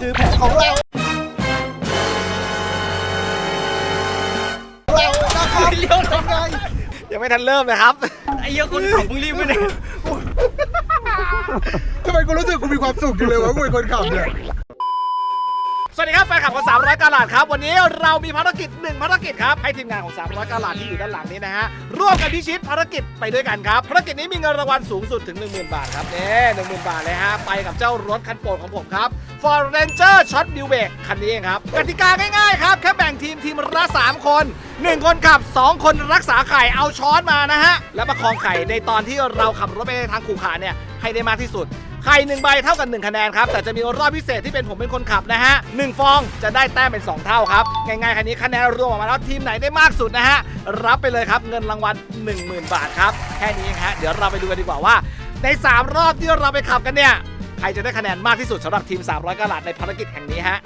คือแผนของเรา เรานะครับเลี้ยวทำไงยังไม่ทันเริ่มเลยครับ ไอ้เหี้ยคนขับมึงรีบไปเนี่ยทำไมกูรู้สึกกูมีความสุขอยู่เลยวะกูเป็นคนขับเนี่ยส วัสดีครับแฟนคลับของ300กาลาดครับ วันนี้เรามีภารกิจหนึ่งภารกิจครับ ให้ทีมงานของ 300กาลาดที่อยู่ด้านหลังนี้นะฮะ ร่วมกันพิชิตภารกิจไปด้วยกันครับ ภารกิจนี้มีเงินรางวัลสูงสุดถึง 10,000 บาทครับเน่หนึ่งหมื่นบาทเลยฮะ ไปกับเจ้ารถคันโปรดของผมครับ Ford Ranger Shot b i l b a k คันนี้เองครับ กติกาง่ายๆครับ แค่แบ่งทีมทีมละ3 คน 1 คนขับ 2 คนรักษาไข่ เอาช้อนมานะฮะ แล้วประคองไข่ในตอนที่เราขับรถไปทางขู่ขาเนี่ย ให้ได้มากที่สุด ไข่หนึ่งใบเท่ากับ1คะแนนครับแต่จะมีรอบพิเศษที่เป็นผมเป็นคนขับนะฮะหนึ่งฟองจะได้แต้มเป็น 2 เท่าครับง่ายๆคันนี้คะแนนรวมออกมาแล้วทีมไหนได้มากสุดนะฮะรับไปเลยครับเงินรางวัล10,000 บาทครับแค่นี้เองฮะเดี๋ยวเราไปดูกันดีกว่าว่า ใน 3 รอบที่เราไปขับกันเนี่ยใครจะได้คะแนนมากที่สุดสำหรับทีม 300กะลัดในภารกิจแห่งนี้ฮะ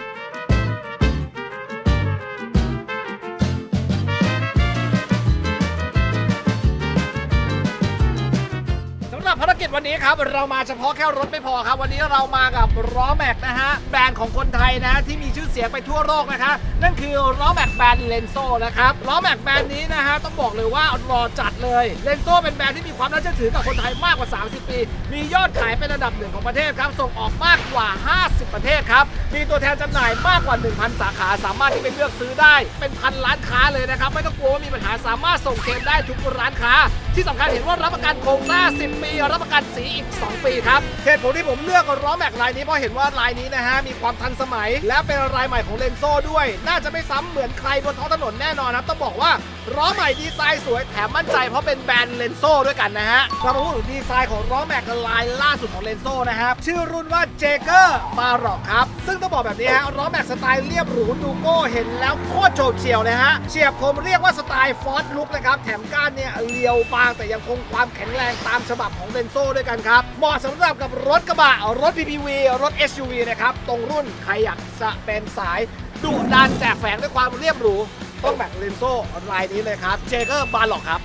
วันนี้ครับเรามาเฉพาะแค่รถไม่พอครับ วันนี้เรามากับล้อแม็กนะฮะแบรนด์ของคนไทยนะ ที่มีชื่อเสียงไปทั่วโลกนะคะนั่นคือล้อแม็กแบรนด์เลนโซนะครับล้อแม็กแบรนด์นี้นะฮะต้องบอกเลยว่ารอจัดเลยเลนโซเป็นแบรนด์ที่มีความน่าเชื่อถือกับคนไทยมากกว่า 30 ปี มียอดขายเป็นระดับหนึ่งของประเทศครับส่งออกมากกว่า 50 ประเทศครับมีตัวแทนจำหน่ายมากกว่า 1,000 สาขาสามารถที่ไปเลือกซื้อได้ เป็นพันร้านค้าเลยนะครับไม่ต้องกลัวว่ามีปัญหาสามารถส่งเคลมได้ทุกร้านค้า ที่สำคัญเห็นว่ารับประกันโครงสร้าง10 ปี รับประกันสีอีก 2 ปีครับเหตุผลที่ผมเลือกล้อแม็กลายนี้เพราะเห็นว่าลายนี้นะฮะมีความทันสมัย และเป็นลายใหม่ของเลนโซ่ด้วย น่าจะไม่ซ้ำเหมือนใครบนท้องถนนแน่นอนครับต้องบอกว่าล้อใหม่ดีไซน์สวยแถมมั่นใจเพราะเป็นแบรนด์เลนโซ่ด้วยกันนะฮะเรามาพูดถึงดีไซน์ของล้อแม็กลายล่าสุดของเลนโซ่นะครับชื่อรุ่นว่าเจเกอร์บาร็อกครับ ซึ่งต้องบอกแบบนี้ฮะล้อแม็กสไตล์เรียบหรูดูโก้เห็นแล้วโคตรโฉบเฉี่ยวเลยฮะเฉียบคมเรียกว่าสไตล์ฟอร์ดลุกนะครับแถมก้านเนี่ยเรียวบางแต่ยังคงความแข็งแรงตามฉบับของเลนโซ่ด้วยกันครับเหมาะสำหรับกับรถกระบะรถ PPV รถ SUV นะครับตรงรุ่นใครอยากจะเป็นสายดุดันแต่แฝงด้วยความเรียบหรูต้องแบบเลนโซ่ลายนี้เลยครับเจเกอร์บาร็อกครับ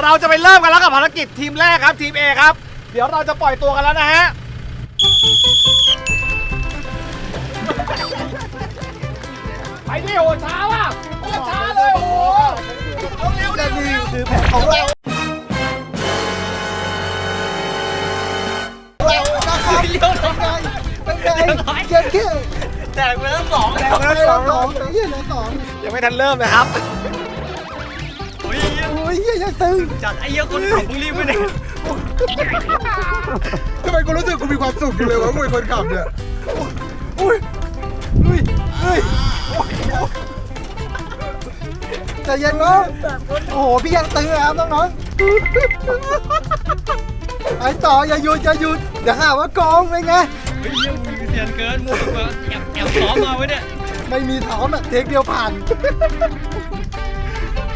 เราจะไปเริ่มกันแล้วกับภารกิจทีมแรกครับทีม A ครับ เดี๋ยวเราจะปล่อยตัวกันแล้วนะฮะไปดิโหช้าว่ะโคตรช้าเลยโอ้โหเอาเร็วและเร็วนี่เร็วคือแผนของเราเรานะครับเลี้ยวทำไงเป็นไงเจ็ดแค่แตกไปทั้งสองแต่ว่าสองสองเหี้ยเหลือสองยังไม่ทันเริ่มเลยครับโอ้ย โอ้ยยังตึงจัดไอ้เหี้ยคนขับมึงรีบไปเนี่ยทำไมกูรู้สึกกูมีความสุขอยู่เลยวะกูเป็นคนขับเนี่ยอุ้ยอุ้ยอุ้ยใจเย็นน้องโอ้โหพี่ยังตึงเลยครับน้องๆไปต่ออย่าหยุดอย่าหยุดเดี๋ยวหาว่ากองเป็นไงเฮ้ยเหี้ยมึงเสียนเกินมึงมาแอบแอบซ้อมมาไว้เนี่ยไม่มีถอนอะเทคเดียวผ่าน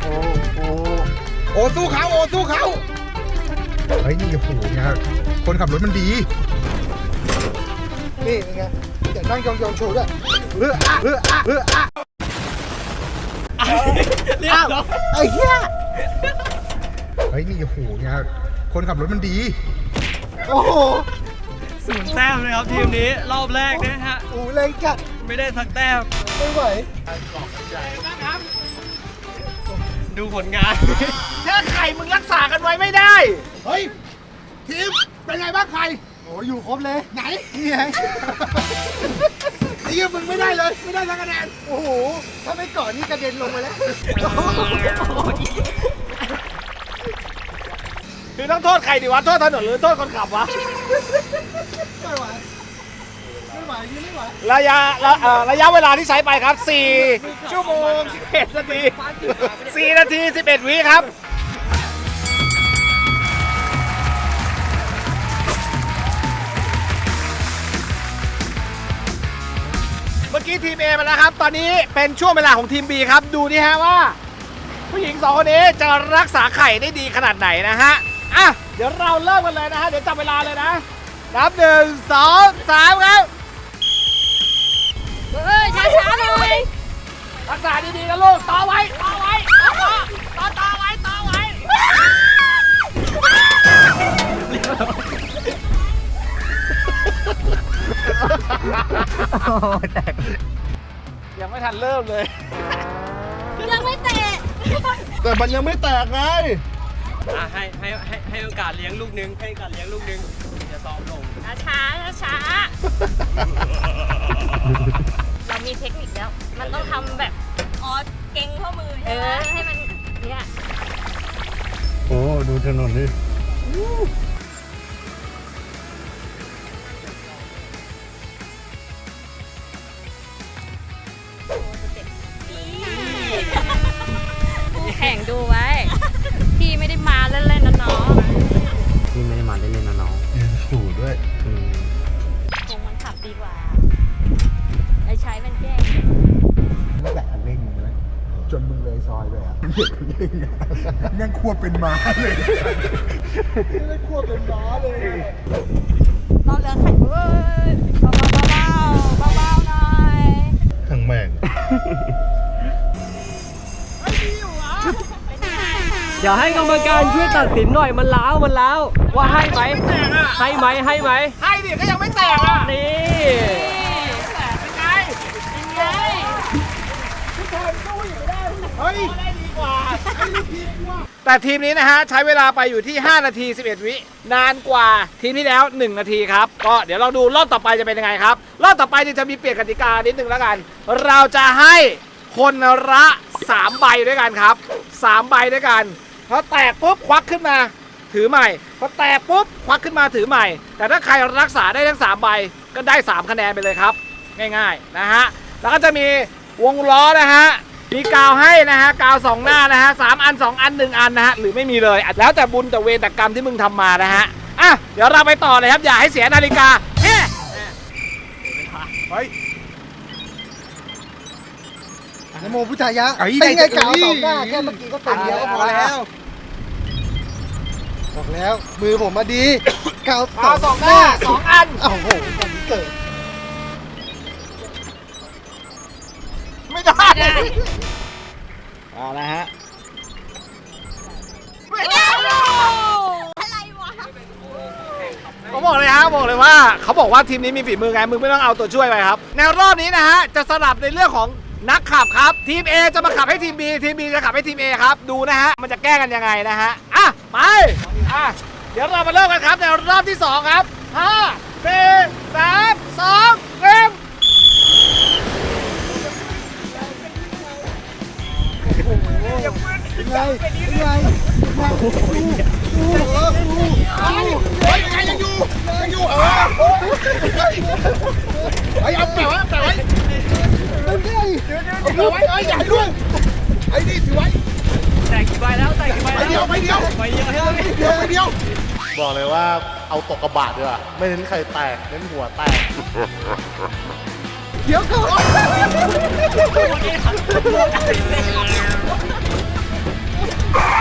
โอ้โห โอ้สู้เขาโอ้สู้เขาเฮ้ยนี่โอ้โหเนี่ยคนขับรถมันดี นี่เป็นไงเดี๋ยวนั่งยองๆโชว์ด้วยเอออะเอออะเอออะเรียบอ้าวร้อยไอ้เหี้ยเฮ้ยนี่โอ้โหเนี่ยคนขับรถมันดี โอ้โหศูนย์แต้มเลยครับทีมนี้รอบแรกนะฮะ โอ้แรงจัดไม่ได้สักแต้มไม่ไหว ดูผลงานแค่ไข่มึงรักษากันไว้ไม่ได้ เฮ้ย ทีม เป็นไงบ้างใครโอ้อยู่ครบเลย ไหนนี่ไงไอ้เหี้ยมึงไม่ได้เลย ไม่ได้สักคะแนน โอ้โห ถ้าไม่ก่อนนี่กระเด็นลงไปแล้วคือต้องโทษใครดีวะ โทษถนนหรือโทษคนขับวะ ไม่ไหว ไหวยืนไม่ไหวระยะระเอ่อระยะเวลาที่ใช้ไปครับ 4 ชั่วโมง 11 นาที 4 นาที 11 วิครับ เมื่อกี้ทีม A มาแล้วครับ ตอนนี้เป็นช่วงเวลาของทีม B ครับ ดูนี่ฮะว่า ผู้หญิงสองคนนี้จะรักษาไข่ได้ดีขนาดไหนนะฮะ อะ เดี๋ยวเราเริ่มกันเลยนะฮะ เดี๋ยวจับเวลาเลยนะนับหนึ่งสองสามครับ ช้าหน่ยรักษาดีๆนะลูก ต่อไว้ ต่อไว้ ต่อต่อต่อไว้ ต่อไว้ยังไม่ทันเริ่มเลย ยังไม่แตกแต่มันยังไม่แตกไงให้ให้ให้ให้โอกาสเลี้ยงลูกนึงให้โอกาสเลี้ยงลูกนึงจะซ้อมลง ช้าช้า มีเทคนิคแล้ว มันต้องทำแบบอ๋อเก่งข้อมือเออให้มันเนี่ยโอ้ดูถนนดิคู่แข่งดูไว้ พี่ไม่ได้มาเล่นๆนะน้องนี่ไม่ได้มาเล่นๆนะน้องยืนขู่ด้วยอืม เลยอะเด็กเร่งอะนั่งควบเป็นม้าเลยนั่งควบเป็นม้าเลยเราเหลือไข่เว้ยเบาๆเบาๆเบาๆหน่อยทั้งแม่งเดี๋ยวให้กรรมการช่วยตัดสินหน่อยมันล้าวมันล้าวว่าให้ไหมแตกอะให้ไหมให้ไหมให้ดิก็ยังไม่แตกอะนี่แตกเป็นไงเป็นไงเฮ้ย แต่ทีมนี้นะฮะ ใช้เวลาไปอยู่ที่ 5 นาที 11 วิ นานกว่าทีมที่แล้ว 1 นาทีครับ ก็เดี๋ยวเราดูรอบต่อไปจะเป็นยังไงครับ รอบต่อไปจะมีเปลี่ยนกติกานิดนึงแล้วกัน เราจะให้คนละ 3 ใบด้วยกันครับ 3 ใบด้วยกันพอแตกปุ๊บควักขึ้นมาถือใหม่พอแตกปุ๊บควักขึ้นมาถือใหม่ แต่ถ้าใครรักษาได้ทั้ง 3 ใบก็ได้ 3 คะแนนไปเลยครับ ง่ายๆนะฮะแล้วก็จะมีวงล้อนะฮะ มีกาวให้นะฮะกาวสองหน้านะฮะสามอันสองอันหนึ่งอันนะฮะหรือไม่มีเลยอะแล้วแต่บุญแต่เวรแต่กรรมที่มึงทำมานะฮะอะเดี๋ยวเราไปต่อเลยครับอย่าให้เสียนาฬิกาเฮ้เฮ้ยนโมพุทธายะเป็นไงกาวสองหน้าแค่เมื่อกี้ก็เต็มเดียวก็พอแล้วบอกแล้วมือผมมาดีกาวกาวสองหน้าสองอันโอ้โหวันนี้เกิดไม่ได้ เอาละฮะเขาบอกเลยฮะบอกเลยว่าเขาบอกว่าทีมนี้มีฝีมือไงมึงไม่ต้องเอาตัวช่วยไปครับในรอบนี้นะฮะจะสลับในเรื่องของนักขับครับ ทีม A จะมาขับให้ทีม B ทีม B จะขับให้ทีม A ครับ ดูนะฮะ มันจะแก้กันยังไงนะฮะ อะ ไป อะ เดี๋ยวเรามาเริ่มกันครับ ในรอบที่ 2 ครับ 5 ไงไงไงดูดูดูเฮ้ยยังไงยังอยู่ยังอยู่เออเฮ้เอาแปะไว้แปะไว้เป็นไงเอาแปะไว้เอ้ยอย่าให้วงไอ้นี่ถือไว้แตกกี่ใบแล้วแตกกี่ใบไปแล้วเดียวไปเดียวใบเดียวไหมเดียวไปเดียวบอกเลยว่าเอาตกกระบาดดีกว่าไม่เน้นใครแตกเน้นหัวแตกเดี๋ยวก่อน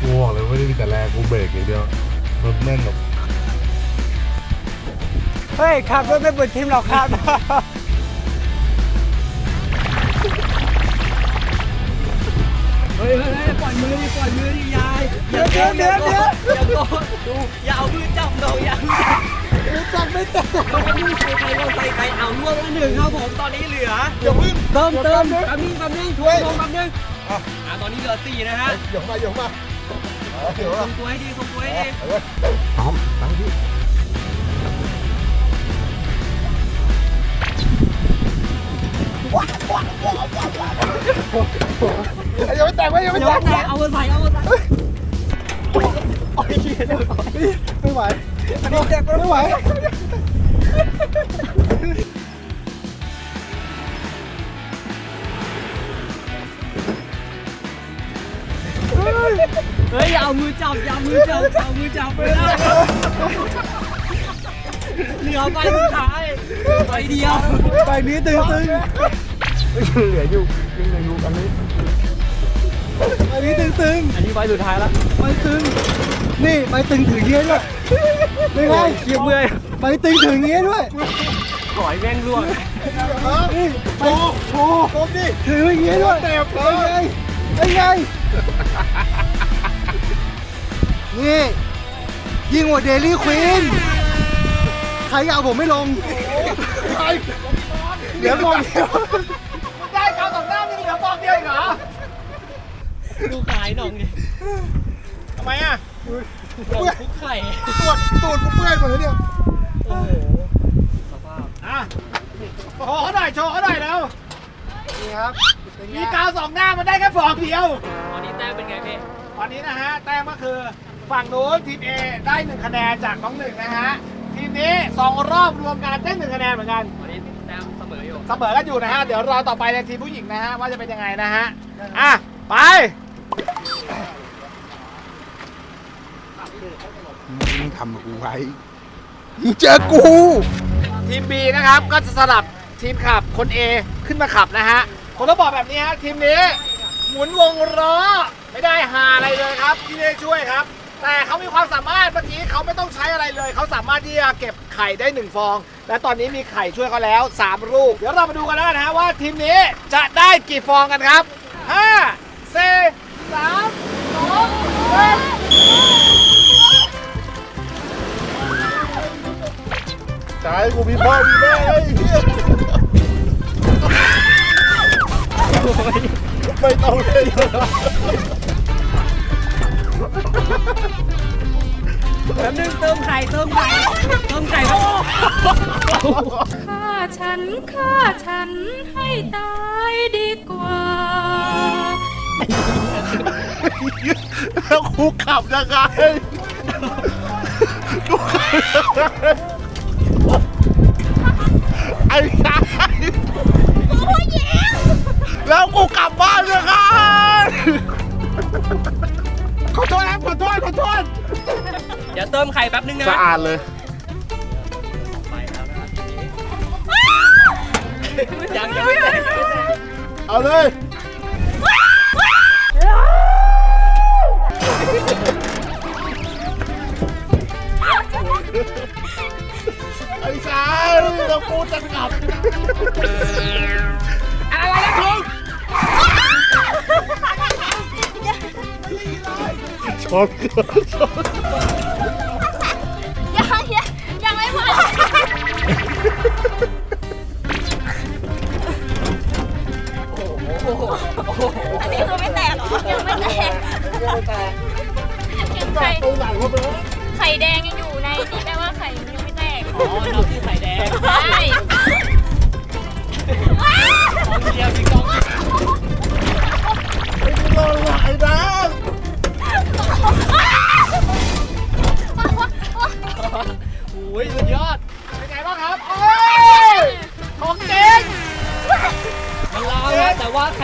กูบอกเลยว่านี่มีแต่แรงกูเบรกอย่างเดียวรถแน่นแบบเฮ้ยขับรถไม่เปิดทีมหรอกครับ เฮ้ยเฮ้ยเฮ้ยปล่อยมือดิปล่อยมือดิยายเดี๋ยวเดี๋ยวเดี๋ยวเดี๋ยว อย่าโกนดูอย่าเอามือจับเราอย่าเอามือจับจับไม่แต่เราไม่มีใครใครเราใครใครเอาล่วงแล้วหนึ่งครับผมตอนนี้เหลือเดี๋ยวพึ่งเติมเติมแป๊บนึงแป๊บนึงทวงทวงแป๊บนึง อะตอนนี้เหลือสี่นะฮะเดี๋ยวมาเดี๋ยวมาเดี๋ยวทมารงตัวให้ดีทรงตัวให้ดีพร้อมตั้งที่ยังไม่แตกไว้ยังไม่เดี๋ยวแตกแตกเอามาใส่เอามาใส่ไม่ไหวอันนี้แตกไม่ไหว เฮ้ยอย่าเอามือจับอย่าเอามือจับอย่าเอามือจับไม่ได้เหลือใบสุดท้ายใบเดียวใบนี้ตึงตึงเหลืออยู่ยังเหลืออยู่กันนี้ใบนี้ตึงตึงอันนี้ใบสุดท้ายล้วใบตึง นี่ใบตึงถือเงี้ยด้วยไม่ไงเยี่ยมเมื่อยใบตึงถือเงี้ยด้วยขอยแม่งร่วงนี่โอ้โหผมดิถืออย่างเงี้ยด้วยเต็มเลยไอ้ไง นี่ยิ่งกว่าเดลี่ควีนใครเอาผมไม่ลงใครเดี๋ยวมองเดียวมึงได้เกาสองหน้ามึงเหลือฟองเดียวอีกเหรอดูขายหน่องดิทำไมอะหน่องคุกไข่ตรวจตรวจกูเปื่อยหมดเลยเนี่ยโอ้โหสภาพอะโชว์เขาหน่อยโชว์เขาหน่อยแล้วนี่ครับเป็นไง มีกาวสองหน้ามันได้แค่ฟองเดียวตอนนี้แต้มเป็นไงพี่ ตอนนี้นะฮะแต้มก็คือฝั่งนู้นทีม A ได้1คะแนนจากน้องหนึ่งนะฮะทีมนี้2รอบรวมกันได้1คะแนนเหมือนกันตอนนี้แต้มเสมออยู่ เสมอกันอยู่นะฮะ เดี๋ยวรอต่อไปในทีมผู้หญิงนะฮะว่าจะเป็นยังไงนะฮะ อะ ไปมึงทำกับกูไว้มึงเจอกู ทีม B นะครับก็จะสลับทีมขับคน A ขึ้นมาขับนะฮะ ผมต้องบอกแบบนี้ฮะทีมนี้ หมุนวงล้อไม่ได้หาอะไรเลยครับที่ได้ช่วยครับ แต่เขามีความสามารถเมื่อกี้เขาไม่ต้องใช้อะไรเลย เขาสามารถที่จะเก็บไข่ได้1ฟอง และตอนนี้มีไข่ช่วยเขาแล้ว 3 ลูก เดี๋ยวเรามาดูกันแล้วนะฮะว่าทีมนี้จะได้กี่ฟองกันครับ 5 4 3 2 1ใจกูมีพ่อมีแม่ไอ้เหี้ย ไม่ต้องเลยแป๊บนึงเติมไข่เติมไข่เติมไข่แล้วฆ่าฉันฆ่าฉันให้ตายดีกว่า แล้วกูขับยังไงกูขับยังไง แป๊บนึงนะสะอาดเลยไปแล้วนะครับทีนี้ยังยังไม่แตกยังไม่แตกเอาเลย ไอ้ชายเราปูจะกลับอะไรนะทุงชนเกินชนยั อันนี้คือไม่แตกเหรอ ยังไม่แตกยังไข่ตัวใหญ่เข้าไปแล้วไข่แดงยังอยู่ในนี่แปลว่าไข่ยังไม่แตกอ๋อเราที่ไข่แดงใช่กองเชียร์มีก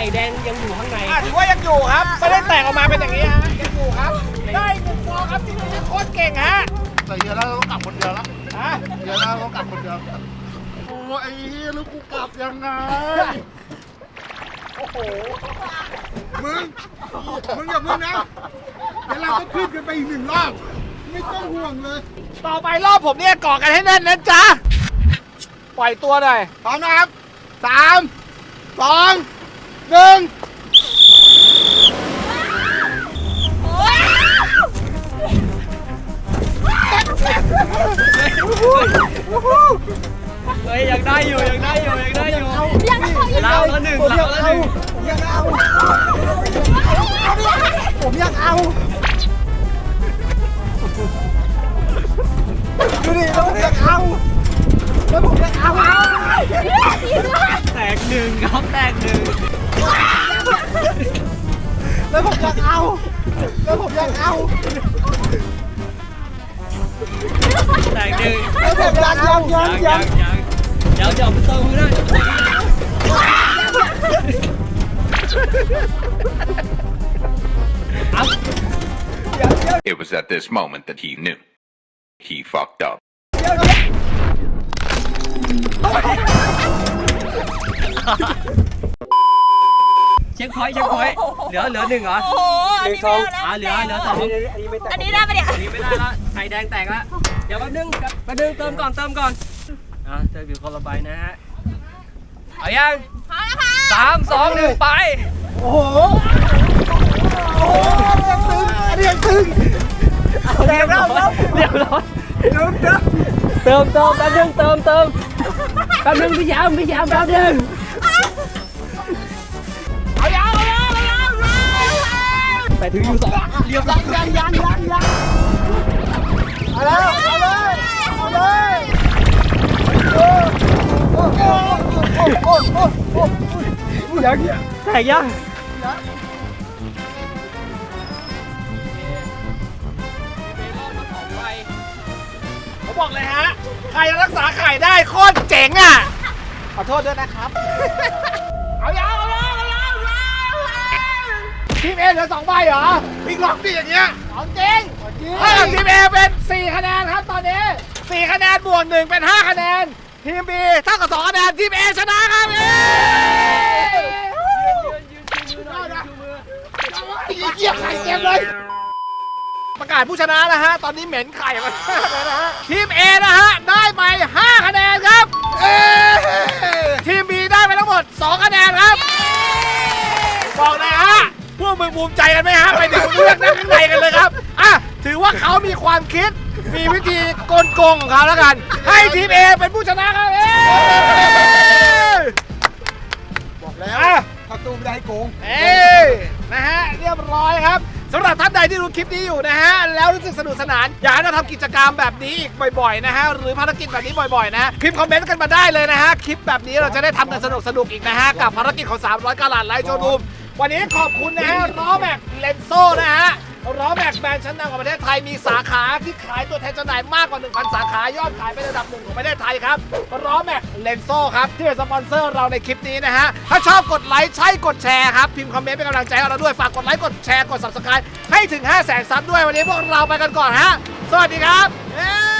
ข่แดงยังอยู่ข้างใน อะถือว่ายังอยู่ครับไม่ได้แตกออกมาเป็นอย่างนี้ฮะยังอยู่ครับ ได้หนึ่งฟองครับที่นี่โคตรเก่งฮะแต่เยอะแล้วเราต้องกลับคนเดียวแล้วอะเยอะแล้วเราต้องกลับคนเดียวโอ้ไอ้เหี้ยแล้วกูกลับยังไงโอ้โหมึงมึงอย่ามึงนะเดี๋ยวเราก็ขึ้นกันไปอีกหนึ่งรอบ ไม่ต้องห่วงเลย ต่อไปรอบผมเนี่ยเกาะกันให้แน่นนะจ๊ะปล่อยตัวหน่อยพร้อมนะครับสามสอง หนึ่งเฮ้ยยังได้อยู่ยังได้อยู่ยังได้อยู่ยังเอาอีกลาวแล้วหนึ่งผมลายัวงแล้วหเอานึ่งยังเอาผมยังเอาดูดิแล้วผมยังเอาแล้วผมยังเอาแต กหนึ่งครับแตกหนึ่งแล้วผมยังเอา แล้วผมยังเอา แตกหนึ่งแล้วผมยังยังยังยัยังงยังเดี๋ยวจะเอาไปเติมนะ It was at this moment that he knew. He fucked up. เช็คพอยต์เช็คพอยต์เหลือเหลือหนึ่งเหรอโอ้โหอันนี้ไม่เอาแล้วอ่าเหลือเหลือสองอันนี้ได้ปะเนี่ยอันนี้ไม่ได้ละไข่แดงแตกละเดี๋ยวแป๊บนึงแป๊บนึงเติมก่อนเติมก่อนอะเติมอยู่คนละใบนะฮะเอายังพอแล้วค่ะสามสองหนึ่งไปโอ้โห โอ้โหยังตึงอันนี้ยังตึงเรียบร้อยเรียบร้อยเดิมเดิมเติมเติมแป๊บนึงเติมเติมแป๊บนึงพี่ยามพี่ยามแป๊บนึง เอายาวเอายาวเอายาวแต่ถืออยู่สองเรียบร้อยยังยังยังยังเอาแล้วเอาเลยเอาเลยโอ้โอ้โอ้โอ้โอ้โหโอ้โอ้ยังยังแตกยังผมบอกเลยฮะ ใครรักษาไข่ได้โคตรเจ๋งอะ ขอโทษด้วยนะครับเอายาวเอายาวเอายาวเอายาวทีมเอเหลือสองใบเหรอพิกล็อกดิอย่างเงี้ย ของจริงถ้ากับทีมเอเป็น 4 คะแนนครับตอนนี้ 4 คะแนนบวก1เป็น 5 คะแนน ทีมบีเท่ากับ2คะแนนทีมเอชนะครับเย้ไอ้เหี้ยไข่เต็มเลย ประกาศผู้ชนะนะฮะ ตอนนี้เหม็นไข่มากเลยนะฮะ ทีม A นะฮะ ได้ไป 5 คะแนนครับ เอ้ยทีม B ได้ไปทั้งหมด 2 คะแนนครับ บอกเลยฮะ พวกมึงภูมิใจกันไหมฮะ ไปถึงเลือกนั่งข้างในกันเลยครับ อะ ถือว่าเขามีความคิด มีวิธีกลโกงของเขาแล้วกัน ให้ทีม A เป็นผู้ชนะครับเอ้ยบอกแล้วอะ ถ้าตู้ไม่ได้ให้โกง เอ้ยนะฮะ เรียบร้อยครับ สำหรับท่านใดที่ดูคลิปนี้อยู่นะฮะแล้วรู้สึกสนุกสนาน อยากให้เราทำกิจกรรมแบบนี้อีกบ่อยๆนะฮะหรือภารกิจแบบนี้บ่อยๆนะคลิปคอมเมนต์กันมาได้เลยนะฮะคลิปแบบนี้เราจะได้ทำกันสนุกๆอีกนะฮะกับภารกิจของ 300กาลาดไลท์โชว์รูมวันนี้ขอบคุณนะฮะล้อแม็กเลนโซ่นะฮะ ล้อแม็กแบรนด์ชั้นนำของประเทศไทยมีสาขาที่ขายตัวแทนจำหน่ายมากกว่า 1,000 สาขายอดขายเป็นระดับหนึ่งของประเทศไทยครับล้อแม็กเลนโซ่ครับ ที่เป็นสปอนเซอร์เราในคลิปนี้นะฮะ ถ้าชอบกดไลค์ใช่กดแชร์ครับ พิมพ์คอมเมนต์เป็นกำลังใจให้เราด้วยฝากกดไลค์กดแชร์กด subscribe ให้ถึง 5 0 0 0 0 0ซับด้วยวันนี้พวกเราไปกันก่อนฮะสวัสดีครับ